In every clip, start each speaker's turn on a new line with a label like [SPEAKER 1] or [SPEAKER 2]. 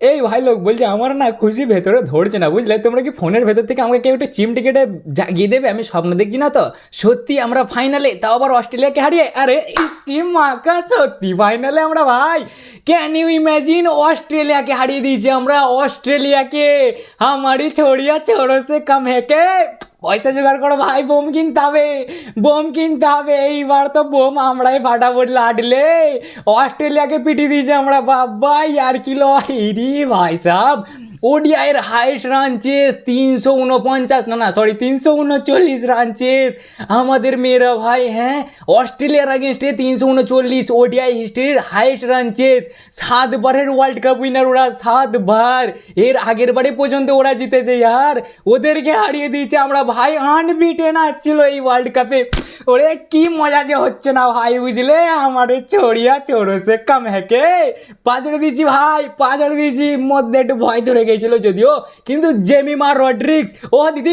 [SPEAKER 1] এই ভাই লোক বলছে, আমার না খুশি ভেতরে ধরছে না, বুঝলে? তোমরা কি ফোনের ভেতর থেকে আমাকে কেউ একটু চিমটি কেটে জাগিয়ে দেবে? আমি স্বপ্ন দেখছি না তো? সত্যি আমরা ফাইনালে তাও আবার অস্ট্রেলিয়াকে হারিয়ে? আরে, স্কিম মাকা, সত্যি ফাইনালে আমরা ভাই ক্যান ইউ ইম্যাজিন অস্ট্রেলিয়াকে হারিয়ে দিয়েছি আমরা? অস্ট্রেলিয়াকে। আমারই ছড়িয়া ছড়ো সে কম হেকে পয়সা জোগাড় করো ভাই, বোম কিনতে হবে, বোম কিনতে হবে। এইবার তো বোম আমরাই ফাটা ফাটাফট লাডলে। অস্ট্রেলিয়াকে পিটিয়ে দিয়েছে আমরা বাবা আর কি রি ভাই সাহ ওডিআইয়ের হাইস্ট রান চেস, তিনশো উনপঞ্চাশ, না না সরি তিনশো উনচল্লিশ রান চেস। আমাদের মেয়েরা ভাই হ্যাঁ অস্ট্রেলিয়ার আগেনস্টে তিনশো উনচল্লিশ ওডিআই হিস্ট্রির হাইস্ট রান চেস। সাতবারের ওয়ার্ল্ড কাপ উইনার ওরা সাতবার এর আগের বারে পর্যন্ত ওরা জিতেছে ইয়ার ওদেরকে হারিয়ে দিয়েছে আমরা ভাই আনবিটেন আসছিল এই ওয়ার্ল্ড কাপে ওরে, কি মজা যে হচ্ছে না ভাই, বুঝলে? আমারে ছড়িয়া চড়োসে কাম হ্যাকে। পাঁচড়ে দিয়েছি ভাই, পাঁচড়ে দিয়েছি মধ্যে একটু ভয় ধরে গেছিল যদিও, কিন্তু জেমিমা রড্রিক্স ও দিদি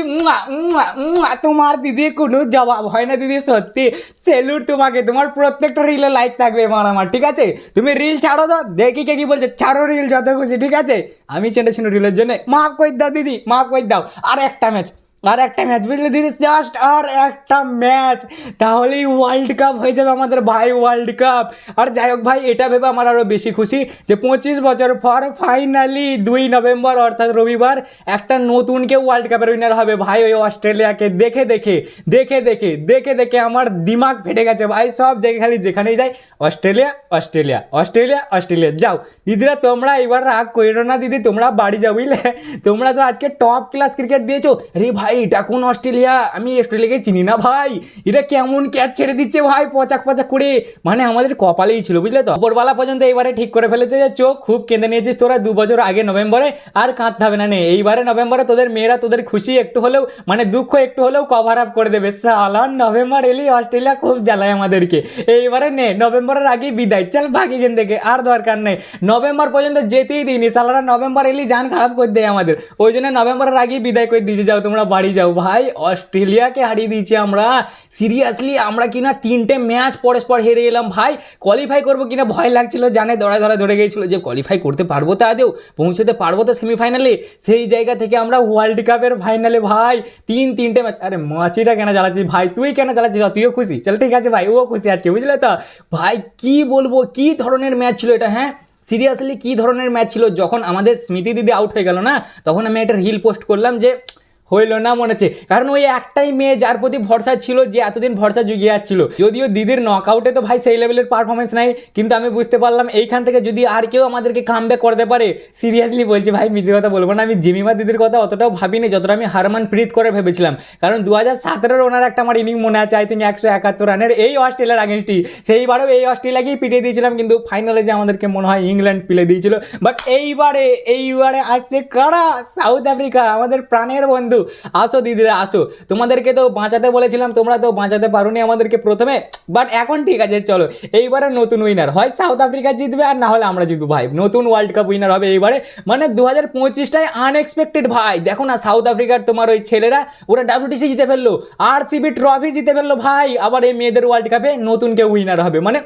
[SPEAKER 1] তোমার দিদি কোনো জবাব হয় না দিদি, সত্যি। সেলুর তোমাকে, তোমার প্রত্যেকটা রিলে লাইক থাকবে আমার আমার, ঠিক আছে? তুমি রিল ছাড়ো তো, দেখি কে কি বলছে, ছাড়ো রিল যত খুশি, ঠিক আছে? আমি চেনেছি রিলের জন্য, মাফ কই দাও দিদি, মাফ কই দাও। আর একটা ম্যাচ আর একটা ম্যাচ বুঝলে দিদি জাস্ট আর একটা ম্যাচ তাহলেই ওয়ার্ল্ড কাপ হয়ে যাবে আমাদের ভাই ওয়ার্ল্ড কাপ আর যাই হোক ভাই, এটা ভেবে আমার আরও বেশি খুশি যে পঁচিশ বছর পর ফাইনালি দুই নভেম্বর, অর্থাৎ রবিবার, একটা নতুন কেউ ওয়ার্ল্ড কাপের উইনার হবে ভাই ওই অস্ট্রেলিয়াকে। দেখে দেখে দেখে দেখে দেখে দেখে আমার দিমাগ ফেটে গেছে ভাই। সব জায়গায় খালি যেখানেই যাই, অস্ট্রেলিয়া অস্ট্রেলিয়া অস্ট্রেলিয়া অস্ট্রেলিয়া। যাও, দিদিরা তোমরা এবার রাগ করো না দিদি, তোমরা বাড়ি যাও বুঝলে? তোমরা তো আজকে টপ ক্লাস ক্রিকেট দিয়েছ। রে ভাই এটা কোন অস্ট্রেলিয়া? আমি অস্ট্রেলিয়াকে চিনি না ভাই। এটা কেমন ক্যাচ ছেড়ে দিচ্ছে ভাই, পচাক পচাক করে। মানে আমাদের কপালেই ছিল, বুঝলে তো? ওপরবেলা পর্যন্ত এবারে ঠিক করে ফেলেছে যে, চোখ খুব কেঁদে নিয়েছিস তোরা দু বছর আগে নভেম্বরে, আর কাঁদতে হবে না নে। এইবারে নভেম্বরে তোদের মেয়েরা তোদের খুশি একটু হলেও মানে দুঃখ একটু হলেও কভার আপ করে দেবে। সালান নভেম্বর এলি, অস্ট্রেলিয়া খুব জ্বালায় আমাদেরকে। এইবারে নে, নভেম্বরের আগেই বিদায়। চল ভাগ এখান থেকে আর দরকার নেই। নভেম্বর পর্যন্ত যেতেই দিইনি। সালারা নভেম্বর এলি, যান খারাপ করে দেয় আমাদের। ওই জন্য নভেম্বরের আগেই বিদায় করে দিয়েছে। যাও তোমরা বাড়ি যাও ভাই। অস্ট্রেলিয়াকে হারিয়ে দিয়েছি আমরা। সিরিয়াসলি আমরা কিনা তিনটে ম্যাচ পরস্পর হেরে এলাম ভাই। কোয়ালিফাই করব কিনা ভয় লাগছিল, জানে দড়া ধরা ধরে গিয়েছিল যে কোয়ালিফাই করতে পারব তো আদেও, পৌঁছতে পারব তো সেমিফাইনালে সেই জায়গা থেকে আমরা ওয়ার্ল্ড কাপের ফাইনালে ভাই। তিন, তিনটে ম্যাচ আরে মাছিটা কেন জ্বালাচ্ছিস ভাই? তুই কেন জ্বালাচ্ছিস? তুইও খুশি। চল ঠিক আছে ভাই, ও খুশি আজকে, বুঝলে তো? ভাই, কি বলব, কি ধরনের ম্যাচ ছিল এটা হ্যাঁ? সিরিয়াসলি কি ধরনের ম্যাচ ছিল? যখন আমাদের স্মৃতি দিদি আউট হয়ে গেল না, তখন আমি একটা রিল পোস্ট করলাম যে হইল না মনে হচ্ছে। কারণ ওই একটাই মেয়ে যার প্রতি ভরসা ছিল যে এতদিন ভরসা জুগিয়ে যাচ্ছিল যদিও দিদির নকআউটে তো ভাই সেই লেভেলের পারফরমেন্স নাই, কিন্তু আমি বুঝতে পারলাম এইখান থেকে যদি আর কেউ আমাদেরকে কাম করতে পারে সিরিয়াসলি বলছি ভাই মিজে কথা বলব না। আমি জিমিমা দিদির কথা অতটাও ভাবিনি, যতটা আমি হারমান প্রীত করে ভেবেছিলাম। কারণ দু হাজার সতেরোর ওনার একটা আমার ইনিং মনে আছে আই থিঙ্ক একশো একাত্তর রানের এই অস্ট্রেলিয়ার আগেনস্টই সেইবারেও এই অস্ট্রেলিয়াকেই পিটিয়ে দিয়েছিলাম, কিন্তু ফাইনালে যে আমাদেরকে মনে হয় ইংল্যান্ড পিলে দিয়েছিল। বাট এইবারে এইবারে আসছে কারা? সাউথ আফ্রিকা আমাদের প্রাণের বন্ধু। আসো দিদিরা, আসো। তোমাদেরকে তো বাঁচাতে বলেছিলাম, তোমরা তো বাঁচাতে পারোনি আমাদেরকে প্রথমে। বাট এখন ঠিক আছে, চলো। এইবারে নতুন উইনার হয় সাউথ আফ্রিকা জিতবে, আর না হলে আমরা জিতবো। ভাই, নতুন ওয়ার্ল্ড কাপ উইনার হবে এইবারে। মানে দু হাজার পঁচিশটায় আনএক্সপেক্টেড ভাই। দেখো না সাউথ আফ্রিকার তোমার ওই ছেলেরা, ওরা ডাব্লিউটিসি জিতে ফেলল আর সিবি ট্রফি জিতে ফেলল, ভাই। আবার এই মেয়েদের ওয়ার্ল্ড কাপে নতুন কেউ উইনার হবে। মানে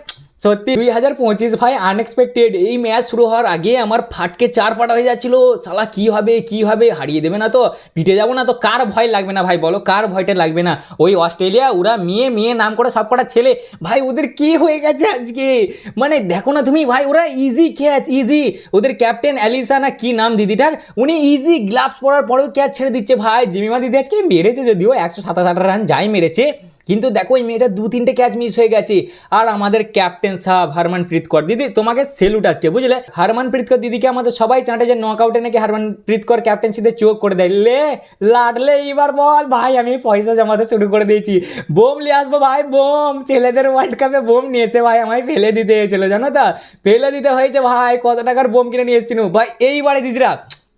[SPEAKER 1] সত্যি দুই হাজার পঁচিশ ভাই আনএক্সপেক্টেড এই ম্যাচ শুরু হওয়ার আগে আমার ফাটকে চার পাটা হয়ে যাচ্ছিল। সালা কি হবে কি হবে, হারিয়ে দেবে না তো? পিটে যাব না তো? কার ভয় লাগবে না ভাই বলো? কার ভয়টা লাগবে না? ওই অস্ট্রেলিয়া, ওরা মেয়ে মেয়ে, নাম করে সব কটা ছেলে। ভাই, ওদের কি হয়ে গেছে আজকে? মানে দেখো না তুমি ভাই, ওরা ইজি ক্যাচ ইজি ওদের ক্যাপ্টেন অ্যালিসা না কি নাম দিদিটার? উনি ইজি গ্লাভস পরার পরেও ক্যাচ ছেড়ে দিচ্ছে ভাই। জিমিমা দিদি আজকে মেরেছে যদিও, একশো সাতাশ আট রান যাই মেরেছে। কিন্তু দেখো ওই মেয়েটা দু তিনটে ক্যাচ মিস হয়ে গেছে। আর আমাদের ক্যাপ্টেন সাহেব হারমানপ্রীত কর। দিদি, তোমাকে সেলুট আজকে, বুঝলে? হারমানপ্রীত কর দিদিকে আমাদের সবাই চাঁটে যে নক আউটে নাকি হারমানপ্রীত কর ক্যাপ্টেন্সিতে চোখ করে দেয়। লে, লাডলে, এইবার বল। ভাই, আমি পয়সা জমাতে শুরু করে দিয়েছি। বোম নিয়ে আসব ভাই, বোম। ছেলেদের ওয়ার্ল্ড কাপে বোম নিয়ে এসে ভাই আমায় ফেলে দিতে এসেছিল, জানো তো? ফেলে দিতে হয়েছে ভাই, কত টাকার বোম কিনে নিয়ে এসেছিল ভাই, এইবারে দিদিরা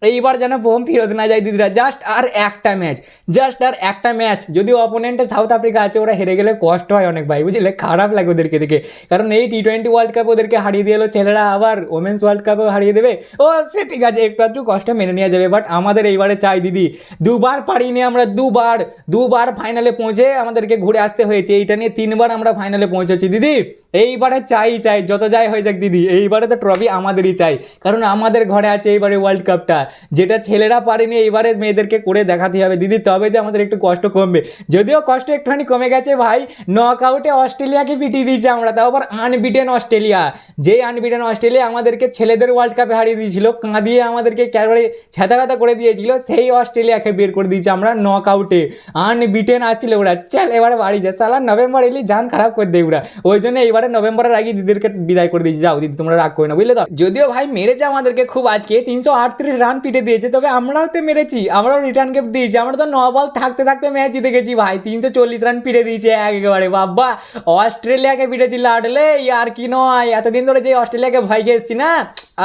[SPEAKER 1] এইবার যেন বোম ফেরত না যায় দিদিরা। জাস্ট আর একটা ম্যাচ জাস্ট আর একটা ম্যাচ যদি অপোনেন্টে সাউথ আফ্রিকা আছে, ওরা হেরে গেলে কষ্ট হয় অনেক ভাই, বুঝলে? খারাপ লাগে ওদেরকে দেখে। কারণ এই টি টোয়েন্টি ওয়ার্ল্ড কাপ ওদেরকে হারিয়ে দিয়ে এলো, ছেলেরা আবার ওমেন্স ওয়ার্ল্ড কাপেও হারিয়ে দেবে। ও, সে ঠিক আছে, একটু একটু কষ্ট মেনে নেওয়া যাবে বাট আমাদের এইবারে চাই দিদি, দুবার পারিনি আমরা, দুবার দুবার ফাইনালে পৌঁছে আমাদেরকে ঘুরে আসতে হয়েছে। এইটা নিয়ে তিনবার আমরা ফাইনালে পৌঁছেছি। দিদি এইবারে চাই চাই, যত যাই হয়ে যাক দিদি, এইবারে তো ট্রফি আমাদেরই চাই। কারণ আমাদের ঘরে আছে এইবারে ওয়ার্ল্ড কাপটা যেটা ছেলেরা পারেনি, এইবারে মেয়েদেরকে করে দেখাতে হবে। দিদি, তবে যে আমাদের একটু কষ্ট কমবে। যদিও কষ্ট একটুখানি কমে গেছে ভাই নক আউটে অস্ট্রেলিয়াকে পিটিয়ে দিয়েছে আমরা, তাও আবার আনবিটেন অস্ট্রেলিয়া। যেই আনবিটেন অস্ট্রেলিয়া আমাদেরকে ছেলেদের ওয়ার্ল্ড কাপে হারিয়ে দিয়েছিল, কাঁদিয়ে আমাদেরকে একেবারে ছ্যাতা ব্যথা করে দিয়েছিল, সেই অস্ট্রেলিয়াকে বের করে দিয়েছি আমরা নক আউটে আনবিটেন আসছিল ওরা। চল, এবারে বাড়ি যা। সালা নভেম্বর এলি জান খারাপ করে দেয় ওরা। ওই জন্য এইবারে নভেম্বরের আগে দিদিদেরকে বিদায় করে দিয়েছি। যাও দিদি, তোমরা রাগ করে না, বুঝলে তো? যদিও ভাই মেরেছে আমাদেরকে খুব আজকে, তিনশো আটত্রিশ রান পিটে দিয়েছে, তবে আমরাও তো মেরেছি, আমরাও রিটার্ন গিফট দিয়েছি, আমরা তো ন বল থাকতে থাকতে ম্যাচ জিতে গেছি ভাই, তিনশো চল্লিশ রান পিটে দিয়েছে একেবারে, বাবা! অস্ট্রেলিয়াকে পিটেছি লাডলে আর কি নয়, এতদিন ধরে যে অস্ট্রেলিয়াকে ভয় খেয়ে এসছি না,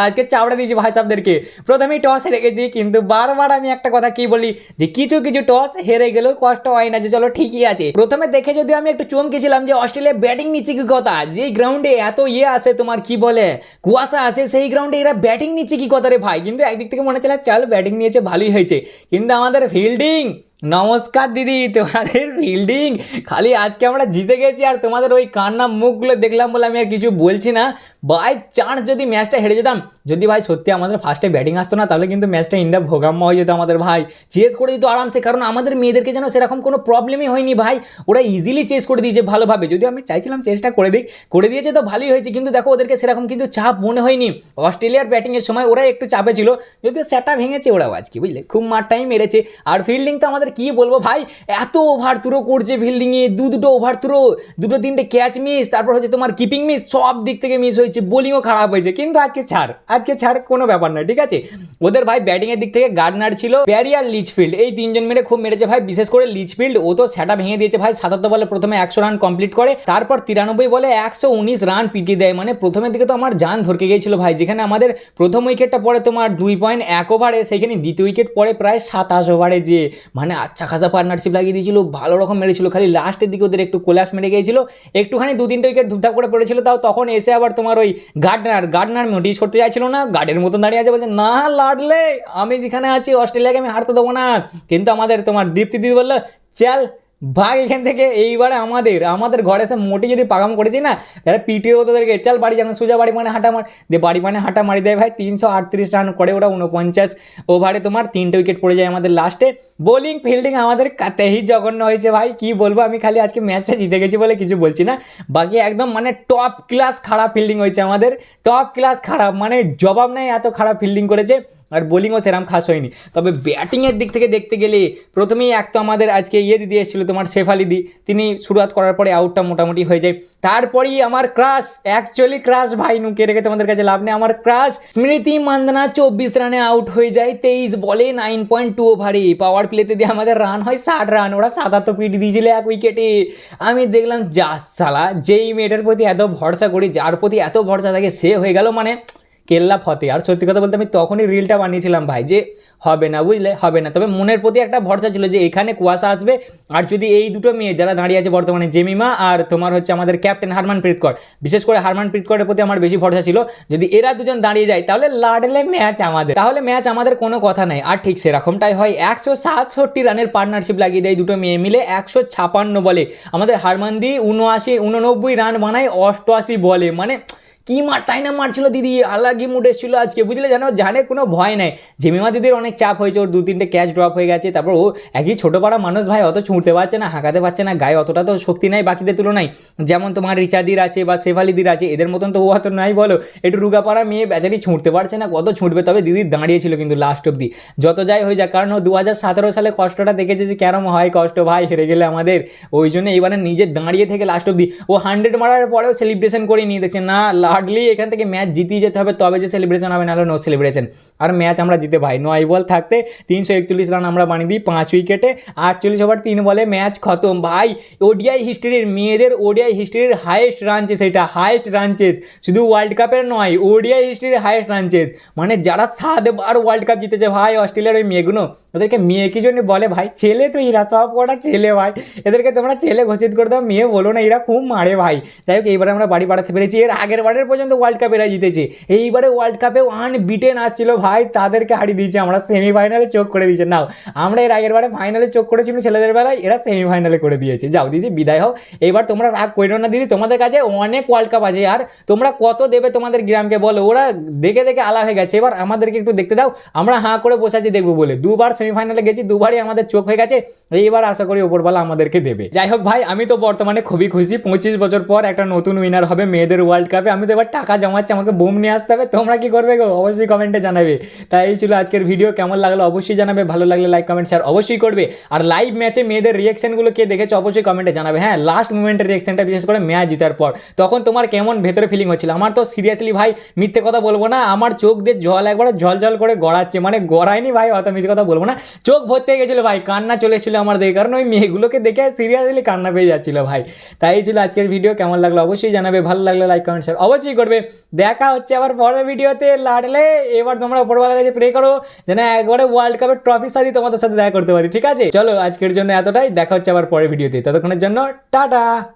[SPEAKER 1] আজকে চাওড়া দিয়েছি ভাই সাহেবদেরকে প্রথমেই টস হেরে গেছি, কিন্তু বারবার আমি একটা কথা কি বলি, যে কিছু কিছু টস হেরে গেলেও কষ্ট হয় না, যে চলো ঠিকই আছে। প্রথমে দেখে যদি আমি একটু চমকেছিলাম যে অস্ট্রেলিয়া ব্যাটিং নিচ্ছে কি কথা যে গ্রাউন্ডে এত ইয়ে আছে তোমার কি বলে, কুয়াশা আছে, সেই গ্রাউন্ডে এরা ব্যাটিং নিচ্ছে কি কথা রে ভাই? কিন্তু একদিক থেকে মনে হচ্ছিল চল ব্যাটিং নিয়েছে, ভালোই হয়েছে। কিন্তু আমাদের ফিল্ডিং নমস্কার দিদি, তোমাদের ফিল্ডিং খালি আজকে আমরা জিতে গেছি আর তোমাদের ওই কান্না মুখগুলো দেখলাম বলে আমি আর কিছু বলছি না। বাই চান্স যদি ম্যাচটা হেরে যেতাম, যদি ভাই সত্যি আমাদের ফার্স্টে ব্যাটিং আসতো না, তাহলে কিন্তু ম্যাচটা ইন্দা ভোগাম্মা হয়ে যেত আমাদের ভাই। চেস করে দিত আরামসে, কারণ আমাদের মেয়েদেরকে যেন সেরকম কোনো প্রবলেমই হয়নি ভাই। ওরা ইজিলি চেস করে দিয়েছে ভালোভাবে। যদি আমি চাইছিলাম চেষ্টা করে দিই করে দিয়েছে তো ভালোই হয়েছে, কিন্তু দেখো ওদেরকে সেরকম কিন্তু চাপ মনে হয়নি। অস্ট্রেলিয়ার ব্যাটিংয়ের সময় ওরা একটু চাপে ছিল, যদিও সেটা ভেঙেছে ওরাও আজকে, বুঝলে? খুব মাঠটাই মেরেছে। আর ফিল্ডিং তো আমাদের কি বলব ভাই? এত ওভার থ্রো করছে ফিল্ডিংয়ে দু দুটো ওভার থ্রো দুটো তিনটে ক্যাচ মিস তারপর হচ্ছে তোমার কিপিং মিস সব দিক থেকে মিস হয়েছে বোলিংও খারাপ হয়েছে। কিন্তু আজকে ছাড় আজকে ছাড় কোনো ব্যাপার নয়, ঠিক আছে? ওদের ভাই ব্যাটিংয়ের দিক থেকে গার্ডনার ছিল প্যারি আর লিচফিল্ড এই তিনজন মেরে খুব মেরেছে ভাই, বিশেষ করে লিচফিল্ড ও তো সেটা ভেঙে দিয়েছে ভাই, সাতাত্তর বলে প্রথমে একশো রান কমপ্লিট করে, তারপর তিরানব্বই বলে একশো উনিশ রান পিটিয়ে দেয় মানে প্রথমের দিকে তো আমার যান ধরকে গিয়েছিল ভাই, যেখানে আমাদের প্রথম উইকেটটা পরে তোমার দুই পয়েন্ট এক ওভারে সেখানে দ্বিতীয় উইকেট পরে প্রায় সাতাশ ওভারে যে মানে আচ্ছা খাসা পার্টনারশিপ লাগিয়ে দিয়েছিল, ভালো রকম মেরেছিল, খালি লাস্টের দিকে ওদের একটু কোলাপস মেরে গিয়েছিল, একটুখানি দু তিনটে উইকেট ধুপধাপ করে পড়েছিল, তাও তখন এসে আবার তোমার ওই গার্ডনার গার্ডনার নোটিশ করতে চাইছিল না গার্ডের মতন দাঁড়িয়ে আছে, বলছে, না লাডলে, আমি যেখানে আছি, অস্ট্রেলিয়াকে আমি হারতে দেবো না। কিন্তু আমাদের তোমার দীপ্তি দিদি বলল, চল ভাগ এখান থেকে, এইবারে আমাদের আমাদের ঘরে তো মোটি যদি পাগাম করেছি না, তাহলে পিটিয়ে তোদেরকে। চল বাড়ি যখন সোজা বাড়ি মানে হাঁটা মার দিয়ে বাড়ি মানে হাঁটা মারি দেয় ভাই, তিনশো আটত্রিশ রান করে ওরা উনপঞ্চাশ ওভারে তোমার, তিনটে উইকেট পড়ে যায় আমাদের লাস্টে বোলিং ফিল্ডিং আমাদের কাতেই জঘন্য হয়েছে ভাই, কি বলব আমি খালি আজকে ম্যাচটা জিতে গেছি বলে কিছু বলছি না। বাকি একদম মানে টপ ক্লাস খারাপ ফিল্ডিং হয়েছে আমাদের টপ ক্লাস খারাপ মানে জবাব নেই এত খারাপ ফিল্ডিং করেছে। আর বোলিংও সেরকম খাস হয়নি। তবে ব্যাটিংয়ের দিক থেকে দেখতে গেলে প্রথমেই এক তো আমাদের আজকে ইয়ে দিদি এসেছিল, তোমার শেফ আলি দি। তিনি শুরুয়াত করার পরে আউটটা মোটামুটি হয়ে যায়। তারপরেই আমার ক্রাশ অ্যাকচুয়ালি ক্রাশ ভাই নুকে রেখে তোমাদের কাছে লাভ নেই, আমার ক্রাশ স্মৃতি মান্দানা চব্বিশ রানে আউট হয়ে যায়, তেইশ বলে নাইন পয়েন্ট টু ওভারে পাওয়ার প্লেতে দিয়ে আমাদের রান হয়, ষাট রান ওরা সাতাত্তর পিট দিয়েছিল এক উইকেটে আমি দেখলাম, যা সালা যেই মেয়েটার প্রতি এত ভরসা করি, যার প্রতি এত ভরসা থাকে, সে হয়ে গেল মানে কেল্লা ফতে। আর সত্যি কথা বলতে আমি তখনই রিলটা বানিয়েছিলাম ভাই, যে হবে না বুঝলে, হবে না। তবে মনের প্রতি একটা ভরসা ছিল যে এখানে কুয়াশা আসবে, আর যদি এই দুটো মেয়ে যারা দাঁড়িয়ে আছে বর্তমানে, জেমিমা আর তোমার হচ্ছে আমাদের ক্যাপ্টেন হারমানপ্রীত কর, বিশেষ করে হারমানপ্রীত করের প্রতি আমার বেশি ভরসা ছিল, যদি এরা দুজন দাঁড়িয়ে যায়, তাহলে লাডলে ম্যাচ আমাদের। তাহলে ম্যাচ আমাদের কোনো কথা নাই। আর ঠিক সেরকমটাই হয়, একশো সাতষট্টি রানের পার্টনারশিপ লাগিয়ে দেয় দুটো মেয়ে মিলে, একশো ছাপান্ন বলে। আমাদের হারমানদি উনআশি, উননব্বই রান বানায়, অষ্টআশি বলে। মানে কি মারটাই না মারছিল দিদি? আলাগি মুড এসেছিল আজকে? বুঝলে জানো, জানে কোনো ভয় নাই। জেমিমা দিদির অনেক চাপ হয়েছে, ওর দু তিনটে ক্যাচ ড্রপ হয়ে গেছে, তারপর ও একই ছোটো পাড়া মানুষ, ভাই, অত ছুঁড়তে পারছে না, হাঁকাতে পারছে না, গায়ে অতটা তো শক্তি নাই বাকিদের তুলনায়। যেমন তোমার রিচাদির আছে বা শেফালিদির আছে, এদের মতন তো ও অত নাই বলো। একটু রুগাপাড়া মেয়ে বেচারি ছুঁড়তে পারছে না, কত ছুটবে তবে দিদি দাঁড়িয়েছিল কিন্তু লাস্ট অব্দি যত যাই হয়ে যাক, কারণ ও দু হাজার সতেরো সালে কষ্টটা দেখেছে যে কেরম হয় কষ্ট, ভাই, হেরে গেলে আমাদের। ওই জন্য এইবারে নিজে দাঁড়িয়ে থেকে লাস্ট অব্দি ও হান্ড্রেড মারার পরেও সেলিব্রেশন করে নিয়ে দেখছে, না লাডলি এখান থেকে ম্যাচ জিতিয়ে যেতে হবে, তবে যে সেলিব্রেশন হবে নাহলে নো সেলিব্রেশন আর ম্যাচ আমরা জিতে ভাই, নয় বল থাকতে তিনশো একচল্লিশ রান আমরা বানিয়ে দিই পাঁচ উইকেটে আটচল্লিশ ওভার তিন বলে ম্যাচ খতম। ভাই ওডিআই হিস্ট্রির মেয়েদের ওডিআই হিস্ট্রির হায়েস্ট রান চেস এটা হায়েস্ট রান চেস শুধু ওয়ার্ল্ড কাপের নয় ওডিআই হিস্ট্রির হায়েস্ট রান চেস মানে যারা সাতবার ওয়ার্ল্ড কাপ জিতেছে ভাই, অস্ট্রেলিয়ার ওই মেয়েগুলো, ওদেরকে মেয়ে কি জন্য বলে ভাই? ছেলে তো এরা সব কটা ছেলে ভাই। এদেরকে তোমরা ছেলে ঘোষিত করে দাও, মেয়ে বলো না, এরা খুব মারে ভাই। যাই হোক, এইবারে আমরা বাড়ি বাড়াতে পেরেছি। এর আগের বারের পর্যন্ত ওয়ার্ল্ড কাপ এরা জিতেছে। এইবারে ওয়ার্ল্ড কাপে ওয়ান বিটেন আসছিল, ভাই, তাদেরকে হারিয়ে দিয়েছে, আমরা সেমিফাইনালে চোখ করে দিয়েছে। নাও আমরা এর আগের বারে ফাইনালে চোখ করেছি ছেলেদের বেলায় এরা সেমিফাইনালে করে দিয়েছে। যাও, দিদি, বিদায় হও। এবার তোমরা রাগ করো না, দিদি, তোমাদের কাছে অনেক ওয়ার্ল্ড কাপ আছে, আর তোমরা কত দেবে তোমাদের গ্রামকে বলো, ওরা দেখে দেখে আলা হয়ে গেছে। এবার আমাদেরকে একটু দেখতে দাও, আমরা হাঁ করে বসে আছি দেখব বলে। দুবার সেমিফাইনালে গেছি, দুবারই আমাদের চোখ হয়ে গেছে। এইবার আশা করি ওপরবেলা আমাদেরকে দেবে। যাই হোক, ভাই, আমি তো বর্তমানে খুবই খুশি। পঁচিশ বছর পর একটা নতুন উইনার হবে মেয়েদের ওয়ার্ল্ড কাপে আমি তো এবার টাকা জমাচ্ছে, আমাকে বোম নিয়ে আসতে হবে, তোমরা কি করবে গো? অবশ্যই কমেন্টে জানাবে। তাই এই ছিল আজকের ভিডিও কেমন লাগল অবশ্যই জানাবে, ভালো লাগলে লাইক কমেন্ট শেয়ার অবশ্যই করবে। আর লাইভ ম্যাচে মেয়েদের রিয়েকশনগুলো কে দেখেছে অবশ্যই কমেন্টে জানাবে। হ্যাঁ লাস্ট মুমেন্টের রিয়েকশনটা বিশেষ করে ম্যাচ জিতার পর। তখন তোমার কেমন ভেতরে ফিলিং হচ্ছিল? আমার তো সিরিয়াসলি ভাই, মিথ্যে কথা বলব না, আমার চোখ দিয়ে জল একবারে জল করে গড়াচ্ছে। মানে গড়ায়নি ভাই, অত মিথ্যে কথা বলব না। চোখ ভর্তি গেছিল ভাই, কান্না চলে এসেছিল আমার দেখে কারণ ওই মেয়েগুলোকে দেখে সিরিয়াসলি কান্না পেয়ে যাচ্ছিল ভাই। তাই ছিল আজকের ভিডিও কেমন লাগল অবশ্যই জানাবে, ভালো লাগলে লাইক কমেন্ট শেয়ার অবশ্যই করবে। দেখা হচ্ছে আবার পরের ভিডিওতে লাডলে এবার তোমরা উপরবেলা কাছে প্রে করো, যেন একবারে ওয়ার্ল্ড কাপের ট্রফি সাথে তোমাদের সাথে দেখা করতে পারি, ঠিক আছে? চলো আজকের জন্য এতটাই, দেখা হচ্ছে আবার পরের ভিডিওতে। ততক্ষণের জন্য, টাটা!